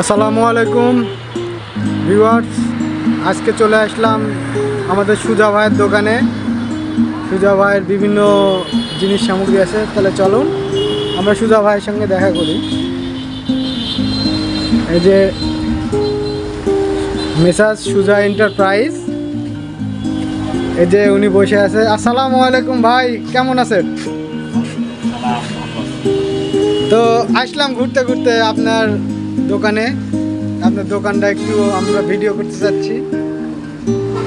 আসসালামু আলাইকুম ভিউয়ার্স। আজকে চলে আসলাম আমাদের সুজা ভাইয়ের দোকানে। সুজা ভাইয়ের বিভিন্ন জিনিস সামগ্রী আছে তাহলে চলুন আমরা সুজা ভাইয়ের সঙ্গে দেখা করি। এই যে মেসাজ সুজা এন্টারপ্রাইজ। এই যে উনি বসে আছে। আসসালামু আলাইকুম ভাই কেমন আছেন? তো আসলাম ঘুরতে ঘুরতে আপনার দোকানে। আপনার দোকানটা একটু আমরা ভিডিও করতে চাচ্ছি।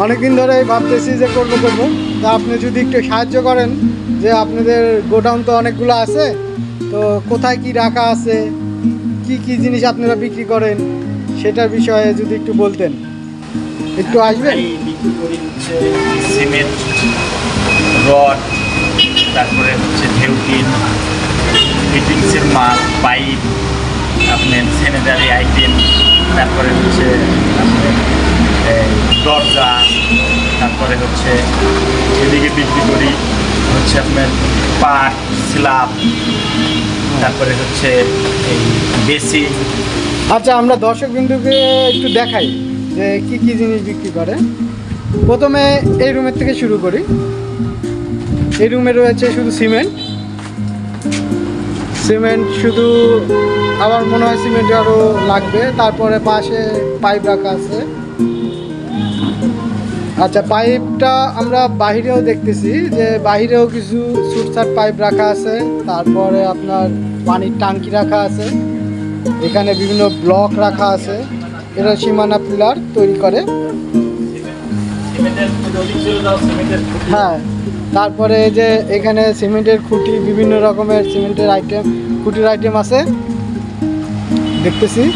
অনেকদিন ধরে ভাবতেছি যে করব করব। তা আপনি যদি একটু সাহায্য করেন যে আপনাদের গোডাউন তো অনেকগুলো আছে তো কোথায় কি রাখা আছে কি কি জিনিস আপনারা বিক্রি করেন সেটার বিষয়ে যদি একটু বলতেন। একটু আসবেন? বিক্রি করি হচ্ছে সিমেন্ট রড তারপরে হচ্ছে ঢেউটিন ফিটিংসের মাল পাইপ আপনার স্যানিটারি আইটেম তারপরে হচ্ছে দরজা, তারপরে হচ্ছে এদিকে বিক্রি করি, হচ্ছে আপনার পাট, স্ল্যাব, তারপরে হচ্ছে এই বেসিন আচ্ছা আমরা দর্শক বিন্দুকে একটু দেখাই যে কি কি জিনিস বিক্রি করে। প্রথমে এই রুমের থেকে শুরু করি। এই রুমে রয়েছে শুধু সিমেন্ট। সিমেন্ট শুধু আমার মনে হয় সিমেন্ট আরও লাগবে। তারপরে পাশে পাইপ রাখা আছে। আচ্ছা পাইপটা আমরা বাহিরেও দেখতেছি যে বাহিরেও কিছু সুটসাট পাইপ রাখা আছে। তারপরে আপনার পানির টাঙ্কি রাখা আছে। এখানে বিভিন্ন ব্লক রাখা আছে। এরা সীমানা পিলার তৈরি করে। হ্যাঁ তারপরে যে এখানে সিমেন্টের খুঁটি, বিভিন্ন রকমের সিমেন্টের আইটেম, খুঁটির আইটেম আছে। দেখতেছি।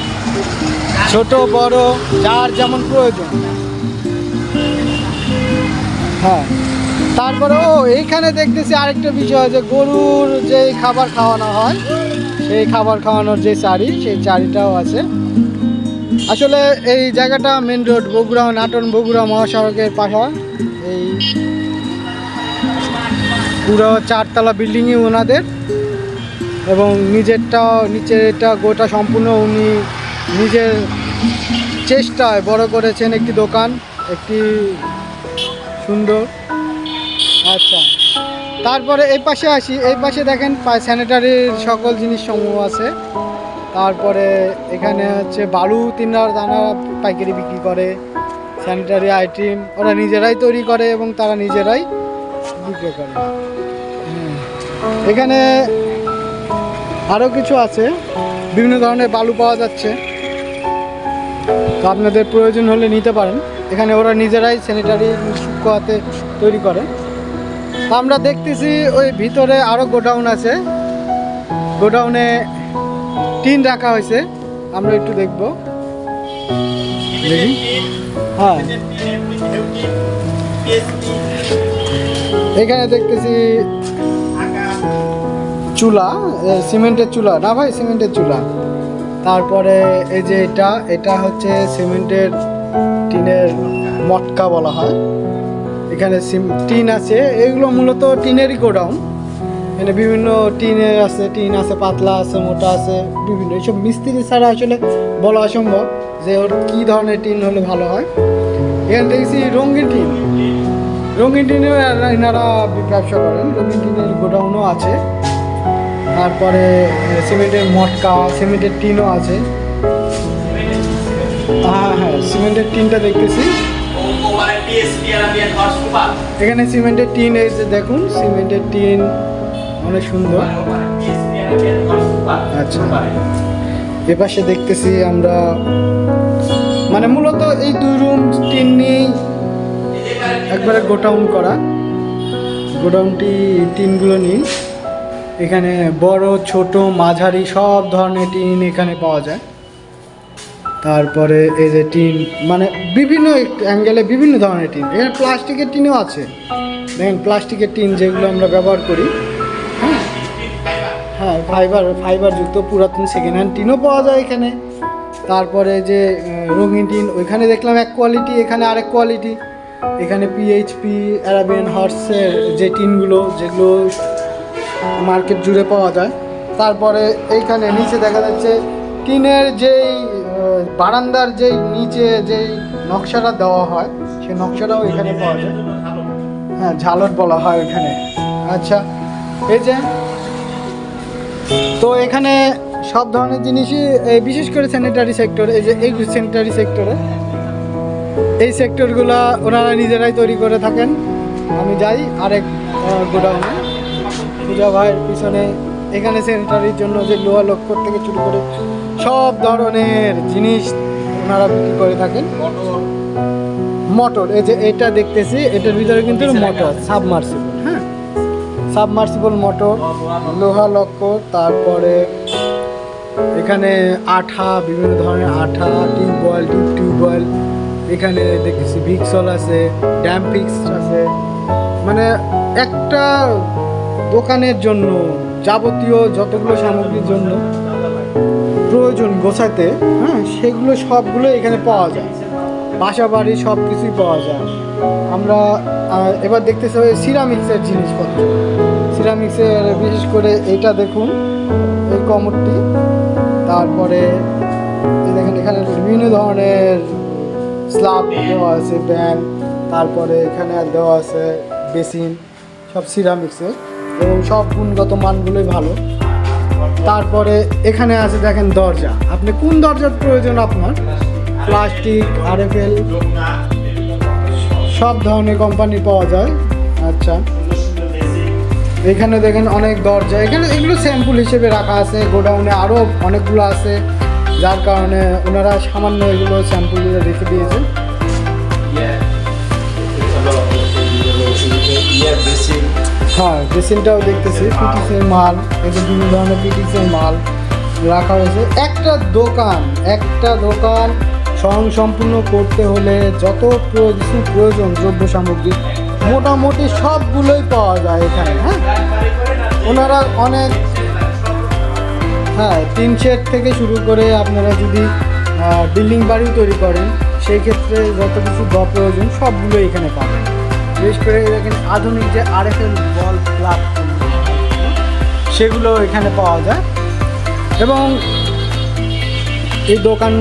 ছোট, বড়, যার যেমন প্রয়োজন। হ্যাঁ। তারপরে, ও, এইখানে দেখতেছি আরেকটা বিষয় যে গরুর যে খাবার খাওয়ানো হয়, সেই খাবার খাওয়ানোর যে চারি, সেই চারিটাও আছে। আসলে এই জায়গাটা মেন রোড বগুড়া নাটন বগুড়া মহাসড়কের পাশা। এই পুরো চারতলা বিল্ডিংই ওনাদের। এবং নিজেরটা নিচের এটা গোটা সম্পূর্ণ উনি নিজের চেষ্টায় বড় করেছেন একটি দোকান, একটি সুন্দর। আচ্ছা। তারপরে এই পাশে আসি, এই পাশে দেখেন স্যানিটারির সকল জিনিস সমূহ আছে। তারপরে এখানে হচ্ছে বালু তিনার দানা পাইকারি বিক্রি করে স্যানিটারি আইটেম ওরা নিজেরাই তৈরি করে এবং তারা নিজেরাই বিক্রি করে। এখানে আরও কিছু আছে। বিভিন্ন ধরনের বালু পাওয়া যাচ্ছে। তো আপনাদের প্রয়োজন হলে নিতে পারেন। এখানে ওরা নিজেরাই স্যানিটারি হাতে তৈরি করে। তা আমরা দেখতেছি ওই ভিতরে আরও গোডাউন আছে। গোডাউনে টিন রাখা হয়েছে। আমরা একটু দেখব। দেখি। হ্যাঁ। এখানে দেখতেছি চুলা সিমেন্টের চুলা। না ভাই, সিমেন্টের চুলা। তারপরে এই যে এটা এটা হচ্ছে সিমেন্টের টিনের মটকা বলা হয়। এখানে টিন আছে। এগুলো মূলত টিনেরই গোডাউন। এখানে বিভিন্ন টিনের আছে, টিন আছে, পাতলা আছে, মোটা আছে, বিভিন্ন। এইসব মিস্ত্রি ছাড়া আসলে বলা অসম্ভব যে ওর কী ধরনের টিন হলে ভালো হয়। এখানে দেখছি রঙিন টিন। রঙিন টিনেও এনারা ব্যবসা করেন। রঙিন টিনের গোডাউনও আছে। তারপরে সিমেন্টের মটকা, সিমেন্টের টিনও আছে। হ্যাঁ হ্যাঁ সিমেন্টের টিনটা দেখতেছি। এখানে সিমেন্টের টিন যে দেখুন, সিমেন্টের টিন, অনেক সুন্দর। আচ্ছা। এপাশে দেখতেছি আমরা মানে মূলত এই দুই রুম টিন নিয়েই একবারে গোডাউন করা। গোডাউনটি টিনগুলো নিয়ে এখানে বড়, ছোট, মাঝারি সব ধরনের টিন এখানে পাওয়া যায়। তারপরে এই যে টিন মানে বিভিন্ন অ্যাঙ্গেলে বিভিন্ন ধরনের টিন। এখানে প্লাস্টিকের টিনও আছে। দেখেন, প্লাস্টিকের টিন যেগুলো আমরা ব্যবহার করি। হ্যাঁ? হ্যাঁ ফাইবার ফাইবার যুক্ত পুরাতন সেকেন্ড হ্যান্ড টিনও পাওয়া যায় এখানে। তারপরে যে রঙিন টিন, ওইখানে দেখলাম এক কোয়ালিটি এখানে আরেক কোয়ালিটি এখানে পিএইচপি অ্যারাবিয়ান হর্সের যে টিনগুলো, যেগুলো মার্কেট জুড়ে পাওয়া যায়। তারপরে এইখানে নিচে দেখা যাচ্ছে টিনের যেই বারান্দার যেই নিচে যেই নকশাটা দেওয়া হয়, সেই নকশাটাও এখানে পাওয়া যায়। হ্যাঁ ঝালট বলা হয় এখানে। আচ্ছা এই যে, তো এখানে সব ধরনের জিনিসই বিশেষ করে স্যানিটারি সেক্টর এই যে এই স্যানিটারি সেক্টরে এই সেক্টরগুলো ওনারা নিজেরাই তৈরি করে থাকেন। আমি যাই আরেক গোডাউনে। পূজা ভাইয়ের পিছনে এখানে স্যানিটারির জন্য যে লোহা লক্কর থেকে শুরু করে সব ধরনের জিনিস ওনারা বিক্রি করে থাকেন। মোটর এই যে এটা দেখতেছি এটার ভিতরে কিন্তু মোটর সাবমার্সিবল হ্যাঁ? সাবমার্সিবল মোটর লোহা লক্কর তারপরে এখানে আঠা বিভিন্ন ধরনের আঠা টিউবওয়েল টিউব টিউবওয়েল এখানে দেখতেছি ভিক্সল আছে ড্যাম্পিক্স আছে। মানে একটা দোকানের জন্য, যাবতীয় যতগুলো সামগ্রীর জন্য প্রয়োজন গোছাতে হ্যাঁ সেগুলো সবগুলো এখানে পাওয়া যায়। বাসা বাড়ি সব কিছুই পাওয়া যায়। আমরা এবার দেখতেছি সিরামিক্সের জিনিসপত্র। সিরামিক্সের বিশেষ করে এটা দেখুন, এই কমরটি। তারপরে দেখেন, এখানে বিভিন্ন ধরনের স্লাব দেওয়া আছে ব্যান তারপরে এখানে দেওয়া আছে বেসিন, সব সিরামিক্সের। এবং সব গুণগত মানগুলোই ভালো। তারপরে এখানে আছে দেখেন দরজা। আপনি কোন দরজার প্রয়োজন আপনার? প্লাস্টিক, আরএফএল, সব ধরনের কোম্পানি পাওয়া যায়। আচ্ছা। এখানে দেখেন অনেক দরজা। এখানে এগুলো স্যাম্পল হিসেবে রাখা আছে। গোডাউনে আরও অনেকগুলো আছে। যার কারণে ওনারা সামান্য এগুলো স্যাম্পল রেখে দিয়েছে। হ্যাঁ বেসিনটাও দেখতেছি পিটিসের মাল যে বিভিন্ন ধরনের পিটিসের মাল রাখা হয়েছে। একটা দোকান একটা দোকান স্বয়ং সম্পূর্ণ করতে হলে যত প্র- কিছু প্রয়োজন দ্রব্য সামগ্রী মোটামুটি সবগুলোই পাওয়া যায় এখানে হ্যাঁ? ওনারা অনেক হ্যাঁ তিন শেড থেকে শুরু করে আপনারা যদি বিল্ডিং বাড়িও তৈরি করেন, সেই ক্ষেত্রে যত কিছু দ প্রয়োজন সবগুলো এখানে পাবেন। বিশেষ করে এখানে আধুনিক যে আরএফএল বল ক্লাব সেগুলো এখানে পাওয়া যায়। এবং এই দোকান,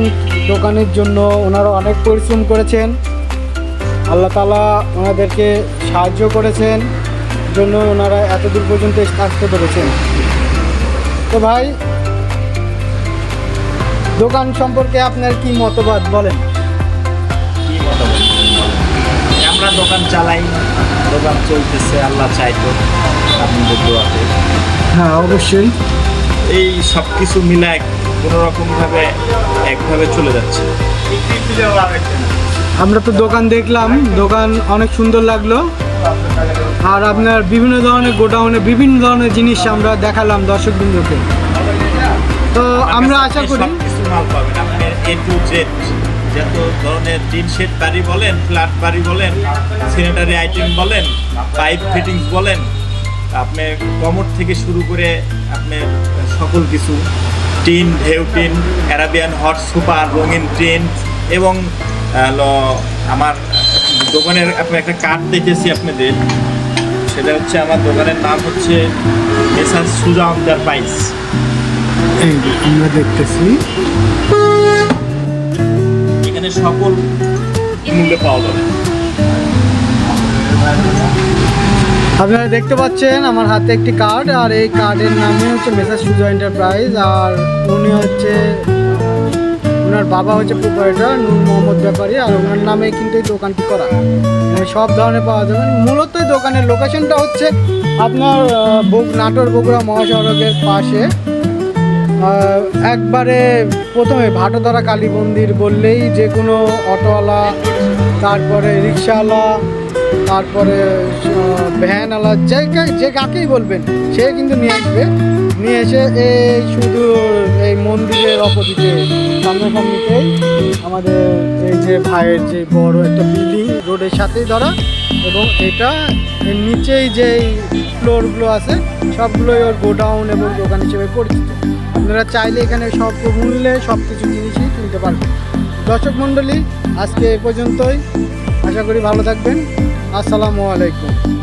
দোকানের জন্য ওনারা অনেক পরিশ্রম করেছেন। আল্লাহ তালা ওনাদেরকে সাহায্য করেছেন জন্য ওনারা এত দূর পর্যন্ত আসতে পেরেছেন তো ভাই, দোকান সম্পর্কে আপনার কি মতবাদ বলেন? দোকান চালাই। দোকান চলতেছে আল্লাহ চাইতো। আপনাদের দোয়াতে। হ্যাঁ অবশ্যই। এই সব কিছু মিলায় কোনো রকমভাবে একভাবে চলে যাচ্ছে। আমরা তো দোকান দেখলাম দোকান অনেক সুন্দর লাগল। আর আপনার বিভিন্ন ধরনের গোডাউনে বিভিন্ন ধরনের জিনিস আমরা দেখালাম দর্শক দর্শকবৃন্দকে। তো আমরা আশা করি এ টু জেড যত ধরনের টিন শেড বাড়ি বলেন ফ্ল্যাট বাড়ি বলেন স্যানিটারি আইটেম বলেন পাইপ ফিটিংস বলেন আপনার কমর থেকে শুরু করে আপনার সকল কিছু, টিন, ঢেউ টিন অ্যারাবিয়ান হট সুপার, রঙিন টিন এবং আমার দোকানের আপনি একটা কার্ড দেখেছি আপনাদের, সেটা হচ্ছে আমার দোকানের নাম হচ্ছে মেসার সুজা অন্দার পাইস। আমরা দেখতেছি সকল মূল্যে পাওয়া যাবে। আপনারা দেখতে পাচ্ছেন আমার হাতে একটি কার্ড আর এই কার্ডের নামে হচ্ছে মেসার সুজা এন্টারপ্রাইজ আর উনি হচ্ছে ওনার বাবা হচ্ছে প্রোপারেটর নূর মোহাম্মদ ব্যাপারী, আর ওনার নামে কিন্তু এই দোকানটি করা। মানে সব ধরনের পাওয়া যাবে। মূলত এই দোকানের লোকেশনটা হচ্ছে আপনার নাটোর বগুড়া মহাসড়কের পাশে। একবারে প্রথমে ভাটোদারা কালী মন্দির বললেই যে কোনো অটোওয়ালা, তারপরে রিক্সাওয়ালা, তারপরে ভ্যানওয়ালা, যে যে কাকেই বলবেন, সে কিন্তু নিয়ে আসবে। নিয়ে এসে এই শুধু এই মন্দিরের অপোজিটে সামনাসামনিতেই আমাদের এই যে ভাইয়ের যে বড় একটা বিল্ডিং, রোডের সাথেই ধরা এবং এটা নিচেই যে ফ্লোরগুলো আছে, সবগুলোই ওর গোডাউন এবং দোকান হিসেবে পরিচিত। আপনারা চাইলে এখানে সব মূল্যে সব কিছু জিনিসই কিনতে পারবেন। দর্শক মণ্ডলী, আজকে এ পর্যন্তই। আশা করি ভালো থাকবেন। আসসালামু আলাইকুম।